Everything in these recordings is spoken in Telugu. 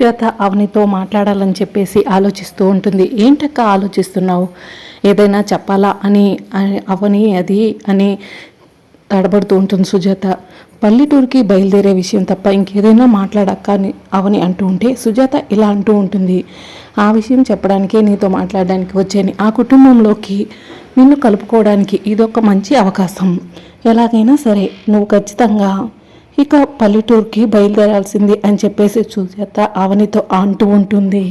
సుజాత అవనితో మాట్లాడాలని చెప్పేసి ఆలోచిస్తూ ఉంటుంది. ఏంటక్క ఆలోచిస్తున్నావు? ఏదైనా చెప్పాలా? అని అవని అది అని తడబడుతూ ఉంటుంది సుజాత. పల్లెటూరుకి బయలుదేరే విషయం తప్ప ఇంకేదైనా మాట్లాడక్క అని అవని అంటూ ఉంటే సుజాత ఇలా అంటూ ఉంటుంది. ఆ విషయం చెప్పడానికే నీతో మాట్లాడడానికి వచ్చాను. ఆ కుటుంబంలోకి నిన్ను కలుపుకోవడానికి ఇదొక మంచి అవకాశం. ఎలాగైనా సరే నువ్వు ఖచ్చితంగా ఇక పల్లెటూరుకి బయలుదేరాల్సింది అని చెప్పేసి సుజాత అవనితో అంటూ ఉంటుంది.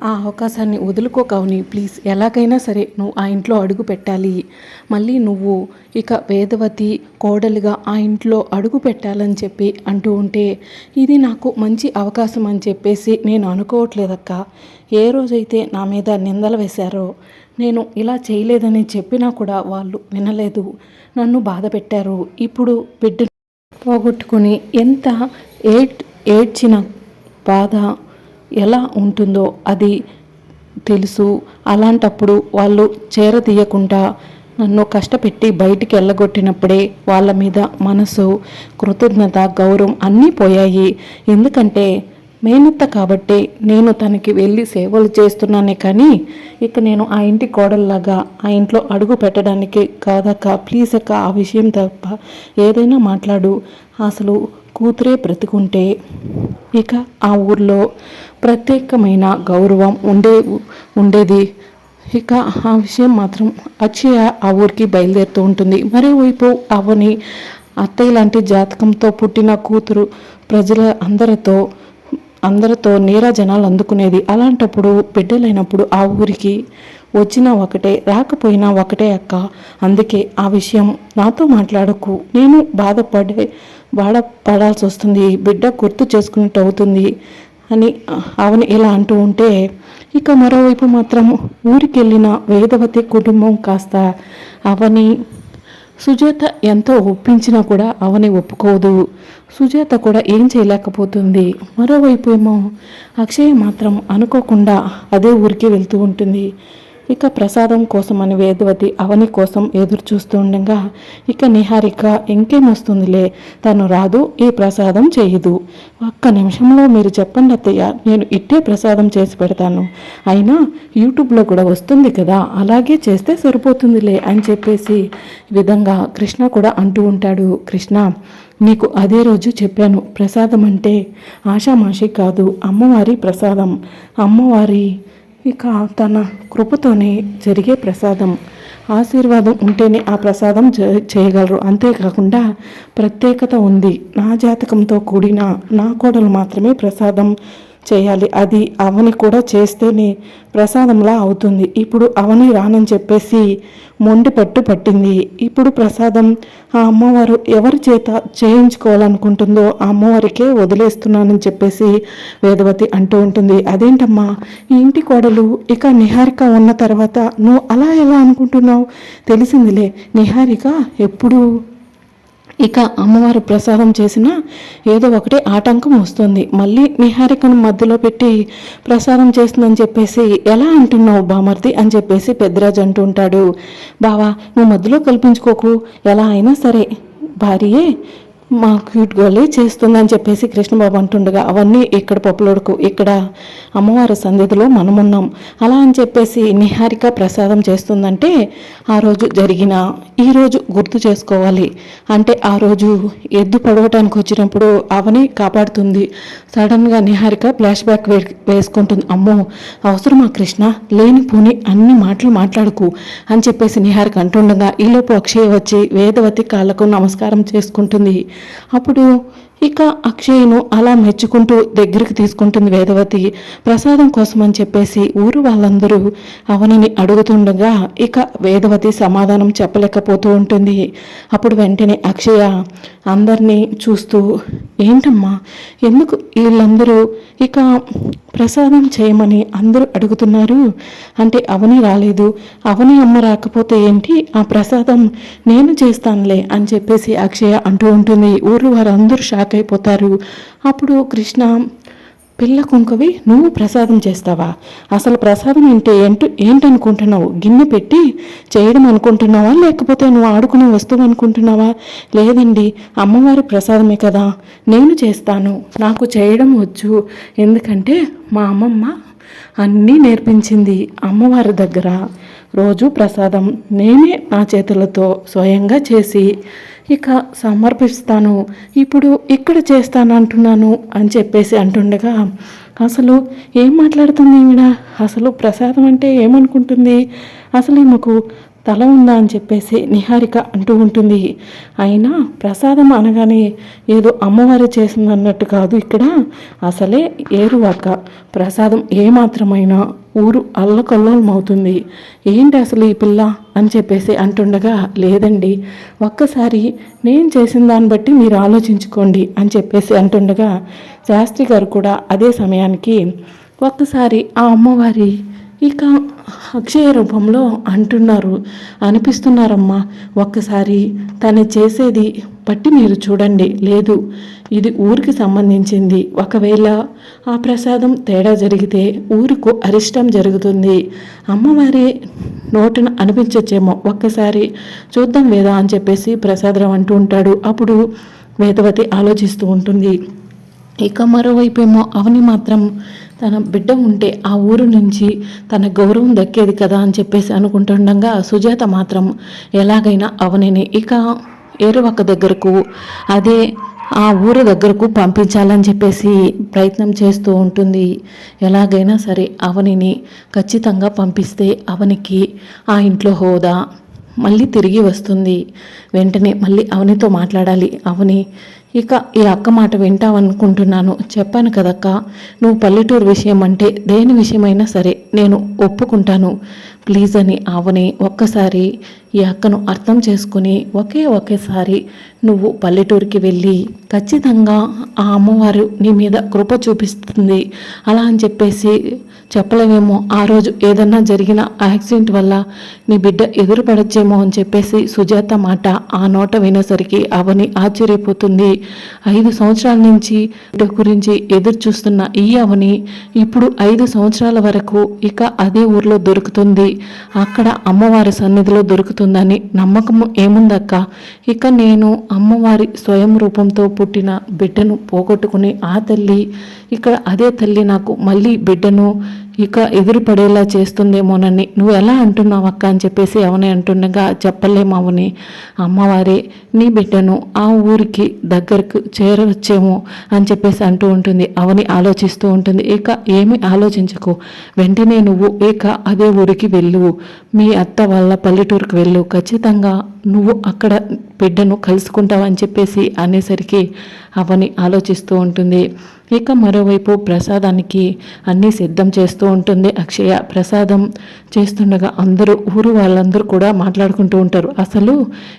ఆ అవకాశాన్ని వదులుకోకవని ప్లీజ్. ఎలాగైనా సరే నువ్వు ఆ ఇంట్లో అడుగు పెట్టాలి. మళ్ళీ నువ్వు ఇక వేదవతి కోడలుగా ఆ ఇంట్లో అడుగు పెట్టాలని చెప్పి అంటూ ఉంటే ఇది నాకు మంచి అవకాశం అని చెప్పేసి నేను అనుకోవట్లేదక్క. ఏ రోజైతే నా మీద నిందలు వేశారో నేను ఇలా చేయలేదని చెప్పినా కూడా వాళ్ళు వినలేదు. నన్ను బాధ పెట్టారు ఇప్పుడు బిడ్డ పోగొట్టుకుని ఎంత ఏడ్ ఏడ్చిన బాధ ఎలా ఉంటుందో అది తెలుసు. అలాంటప్పుడు వాళ్ళు చేరదీయకుండా నన్ను కష్టపెట్టి బయటికి వెళ్ళగొట్టినప్పుడే వాళ్ళ మీద మనసు కృతజ్ఞత గౌరవం అన్నీ పోయాయి. ఎందుకంటే మేనత్త కాబట్టి నేను తనకి వెళ్ళి సేవలు చేస్తున్నానే కానీ ఇక నేను ఆ ఇంటి కోడల్లాగా ఆ ఇంట్లో అడుగు పెట్టడానికి కాదక్క. ప్లీజ్ అక్క ఆ విషయం తప్ప ఏదైనా మాట్లాడు. అసలు కూతురే బ్రతికుంటే ఇక ఆ ఊర్లో ప్రత్యేకమైన గౌరవం ఉండే ఉండేది. ఇక ఆ విషయం మాత్రం అచ్చయ్య ఆ ఊరికి బయలుదేరుతూ ఉంటుంది. మరోవైపు అవని అత్తయ్య లాంటి జాతకంతో పుట్టిన కూతురు ప్రజల అందరితో అందరితో నీరాజనాలు అందుకునేది. అలాంటప్పుడు బిడ్డలైనప్పుడు ఆ ఊరికి వచ్చినా ఒకటే రాకపోయినా ఒకటే అక్క. అందుకే ఆ విషయం నాతో మాట్లాడకు. నేను బాధపడే బాధపడాల్సి వస్తుంది. బిడ్డ గుర్తు చేసుకున్నట్టు అవుతుంది అని అవని ఇలా అంటూ ఉంటే ఇక మరోవైపు మాత్రం ఊరికి వెళ్ళిన వేదవతి కుటుంబం కాస్త అవని సుజాత ఎంతో ఒప్పించినా కూడా అవని ఒప్పుకోదు. సుజాత కూడా ఏం చేయలేకపోతుంది. మరోవైపు ఏమో అక్షయ మాత్రం అనుకోకుండా అదే ఊరికి వెళ్తూ ఉంటుంది. ఇక ప్రసాదం కోసం అని వేదవతి అవని కోసం ఎదురు ఉండగా ఇక నిహారిక ఇంకేం వస్తుందిలే తను రాదు ఈ ప్రసాదం చేయదు. ఒక్క నిమిషంలో మీరు చెప్పండి అత్తయ్య నేను ఇట్టే ప్రసాదం చేసి పెడతాను. అయినా యూట్యూబ్లో కూడా వస్తుంది కదా అలాగే చేస్తే సరిపోతుందిలే అని చెప్పేసి విధంగా కృష్ణ కూడా అంటూ ఉంటాడు. కృష్ణ నీకు అదే రోజు చెప్పాను ప్రసాదం అంటే ఆషామాషి కాదు అమ్మవారి ప్రసాదం. అమ్మవారి ఇక తన కృపతోనే జరిగే ప్రసాదం. ఆశీర్వాదం ఉంటేనే ఆ ప్రసాదం చేయగలరు. అంతేకాకుండా ప్రత్యేకత ఉంది. నా జాతకంతో కూడిన నా కోడలు మాత్రమే ప్రసాదం చేయాలి. అది అవని కూడా చేస్తేనే ప్రసాదంలా అవుతుంది. ఇప్పుడు అవని రానని చెప్పేసి మొండి పట్టు పట్టింది. ఇప్పుడు ప్రసాదం ఆ అమ్మవారు ఎవరి చేత చేయించుకోవాలనుకుంటుందో ఆ అమ్మవారికే వదిలేస్తున్నానని చెప్పేసి వేదవతి అంటూ ఉంటుంది. అదేంటమ్మా? ఈ ఇంటి కోడలు ఇక నిహారిక ఉన్న తర్వాత నువ్వు అలా ఎలా అనుకుంటున్నావు? తెలిసిందిలే. నిహారిక ఎప్పుడు ఇక అమ్మవారు ప్రసాదం చేసినా ఏదో ఒకటి ఆటంకం వస్తుంది. మళ్ళీ నిహారికను మధ్యలో పెట్టి ప్రసాదం చేస్తుందని చెప్పేసి ఎలా అంటున్నావు బామర్ది? అని చెప్పేసి పెద్దరాజు అంటూ ఉంటాడు బావా నువ్వు మధ్యలో కల్పించుకోకు. ఎలా అయినా సరే భార్యే మా క్యూట్ గోలే చేస్తుందని చెప్పేసి కృష్ణబాబు అంటుండగా అవన్నీ ఇక్కడ పప్పులోడుకు. ఇక్కడ అమ్మవారి సన్నిధిలో మనమున్నాం. అలా అని చెప్పేసి నిహారిక ప్రసాదం చేస్తుందంటే ఆ రోజు జరిగిన ఈరోజు గుర్తు చేసుకోవాలి. అంటే ఆ రోజు ఎద్దు పడవటానికి వచ్చినప్పుడు అవని కాపాడుతుంది. సడన్గా నిహారిక ఫ్లాష్ బ్యాక్ వే వేసుకుంటుంది. అమ్మో అవసరమా కృష్ణ? లేని పోని అన్ని మాటలు మాట్లాడుకు. అని చెప్పేసి నిహారిక అంటుండగా ఈలోపు అక్షయ వచ్చి వేదవతి కాళ్ళకు నమస్కారం చేసుకుంటుంది. అప్పుడు ఇక అక్షయ్ను అలా మెచ్చుకుంటూ దగ్గరికి తీసుకుంటుంది వేదవతి. ప్రసాదం కోసం అని చెప్పేసి ఊరు వాళ్ళందరూ అవనిని అడుగుతుండగా ఇక వేదవతి సమాధానం చెప్పలేకపోతూ ఉంటుంది. అప్పుడు వెంటనే అక్షయ అందరినీ చూస్తూ ఏంటమ్మా ఎందుకు వీళ్ళందరూ ఇక ప్రసాదం చేయమని అందరూ అడుగుతున్నారు? అంటే అవని రాలేదు. అవని అమ్మ రాకపోతే ఏంటి? ఆ ప్రసాదం నేను చేస్తానులే అని చెప్పేసి అక్షయ అంటూ ఉంటుంది. ఊరు వారందరూ షాక్ అయిపోతారు అప్పుడు కృష్ణ పిల్ల కుంకవి నువ్వు ప్రసాదం చేస్తావా? అసలు ప్రసాదం అంటే ఏంటో ఏంటనుకుంటున్నావు? గిన్నె పెట్టి చేయడం అనుకుంటున్నావా? లేకపోతే నువ్వు ఆడుకునే వస్తువు అనుకుంటున్నావా? లేదండి అమ్మవారి ప్రసాదమే కదా. నేను చేస్తాను. నాకు చేయడం వచ్చు. ఎందుకంటే మా అమ్మమ్మ అన్నీ నేర్పించింది అమ్మవారి దగ్గర. రోజు ప్రసాదం నేనే నా చేతులతో స్వయంగా చేసి ఇక సమర్పిస్తాను. ఇప్పుడు ఇక్కడ చేస్తాను అంటున్నాను అని చెప్పేసి అంటుండగా అసలు ఏం మాట్లాడుతుంది ఈవిడ? అసలు ప్రసాదం అంటే ఏమనుకుంటుంది? అసలు ఈమెకు తల ఉందా అని చెప్పేసి నిహారిక అంటూ ఉంటుంది. అయినా ప్రసాదం అనగానే ఏదో అమ్మవారి చేసింది అన్నట్టు కాదు ఇక్కడ. అసలే ఏరువాక ప్రసాదం ఏమాత్రమైనా ఊరు అల్లకల్లోలమవుతుంది. ఏంటి అసలు ఈ పిల్ల అని చెప్పేసి అంటుండగా లేదండి ఒక్కసారి నేను చేసిన దాన్ని బట్టి మీరు ఆలోచించుకోండి అని చెప్పేసి అంటుండగా శాస్త్రి గారు కూడా అదే సమయానికి ఒక్కసారి ఆ అమ్మవారి ఇక అక్షయ రూపంలో అంటున్నారు. అనిపిస్తున్నారమ్మా ఒక్కసారి తను చేసేది బట్టి మీరు చూడండి. లేదు ఇది ఊరికి సంబంధించింది. ఒకవేళ ఆ ప్రసాదం తేడా జరిగితే ఊరుకు అరిష్టం జరుగుతుంది. అమ్మవారి నోటిన అనిపించచ్చేమో. ఒక్కసారి చూద్దాం వేదా అని చెప్పేసి ప్రసాదరావు అంటూ ఉంటాడు. అప్పుడు వేదవతి ఆలోచిస్తూ ఉంటుంది. ఇక మరోవైపేమో అవని మాత్రం తన బిడ్డ ఉంటే ఆ ఊరు నుంచి తన గౌరవం దక్కేది కదా అని చెప్పేసి అనుకుంటుండగా సుజాత మాత్రం ఎలాగైనా అవనిని ఇక ఏరువక్క దగ్గరకు అదే ఆ ఊరు దగ్గరకు పంపించాలని చెప్పేసి ప్రయత్నం చేస్తూ ఉంటుంది. ఎలాగైనా సరే అవనిని ఖచ్చితంగా పంపిస్తే అవనికి ఆ ఇంట్లో హోదా మళ్ళీ తిరిగి వస్తుంది. వెంటనే మళ్ళీ అవనితో మాట్లాడాలి. అవని ఇక ఈ అక్క మాట వింటావనుకుంటున్నాను. చెప్పాను కదక్క నువ్వు పల్లెటూరు విషయం అంటే దేని విషయమైనా సరే నేను ఒప్పుకుంటాను. ప్లీజ్ అని ఆవని ఒక్కసారి ఈ అక్కను అర్థం చేసుకుని ఒకే ఒకేసారి నువ్వు పల్లెటూరికి వెళ్ళి ఖచ్చితంగా ఆ అమ్మవారు నీ మీద కృప చూపిస్తుంది. అలా అని చెప్పేసి చెప్పలేమేమో. ఆ రోజు ఏదన్నా జరిగిన యాక్సిడెంట్ వల్ల నీ బిడ్డ ఎదురుపడచ్చేమో అని చెప్పేసి సుజాత మాట ఆ నోట వినేసరికి అవని ఆశ్చర్యపోతుంది. ఐదు సంవత్సరాల నుంచి గురించి ఎదురు చూస్తున్న ఈ అవని ఇప్పుడు ఐదు సంవత్సరాల వరకు ఇక అదే ఊర్లో దొరుకుతుంది. అక్కడ అమ్మవారి సన్నిధిలో దొరుకుతుంది. దొరుకుతుందని నమ్మకం ఏముందక్క? ఇక నేను అమ్మవారి స్వయం రూపంతో పుట్టిన బిడ్డను పోగొట్టుకుని ఆ తల్లి ఇక్కడ అదే తల్లి నాకు మళ్ళీ బిడ్డను ఇక ఎదురుపడేలా చేస్తుందేమోనని నువ్వు ఎలా అంటున్నావు అక్క అని చెప్పేసి అవని అంటుండగా చెప్పలేమవని అమ్మవారే నీ బిడ్డను ఆ ఊరికి దగ్గరకు చేరవచ్చేమో అని చెప్పేసి అంటూ ఉంటుంది. అవని ఆలోచిస్తూ ఉంటుంది. ఇక ఏమి ఆలోచించకు. వెంటనే నువ్వు ఇక అదే ఊరికి వెళ్ళు. మీ అత్త వాళ్ళ పల్లెటూరుకు వెళ్ళు. ఖచ్చితంగా నువ్వు అక్కడ బిడ్డను కలుసుకుంటావని చెప్పేసి అనేసరికి అవని ఆలోచిస్తూ ఉంటుంది. ఇక మరోవైపు ప్రసాదానికి అన్నీ సిద్ధం చేస్తూ ఉంటుంది. అక్షయ ప్రసాదం చేస్తుండగా అందరూ ఊరు వాళ్ళందరూ కూడా మాట్లాడుకుంటూ ఉంటారు. అసలు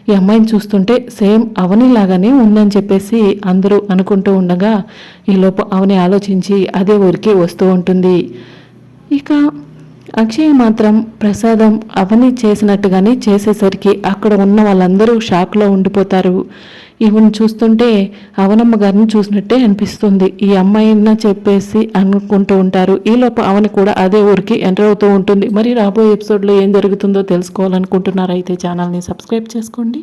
ఈ అమ్మాయిని చూస్తుంటే సేమ్ అవనిలాగానే ఉందని చెప్పేసి అందరూ అనుకుంటూ ఉండగా ఈలోపు అవని ఆలోచించి అదే ఊరికి వస్తూ ఉంటుంది. ఇక అక్షయ్ మాత్రం ప్రసాదం అవని చేసినట్టుగానే చేసేసరికి అక్కడ ఉన్న వాళ్ళందరూ షాక్లో ఉండిపోతారు. ఈవిని చూస్తుంటే అవనమ్మ గారిని చూసినట్టే అనిపిస్తుంది. ఈ అమ్మాయిన చెప్పేసి అనుకుంటూ ఉంటారు. ఈలోపు అవని కూడా అదే ఊరికి ఎంటర్ అవుతూ ఉంటుంది. మరి రాబోయే ఎపిసోడ్లో ఏం జరుగుతుందో తెలుసుకోవాలనుకుంటున్నారైతే ఛానల్ని సబ్స్క్రైబ్ చేసుకోండి.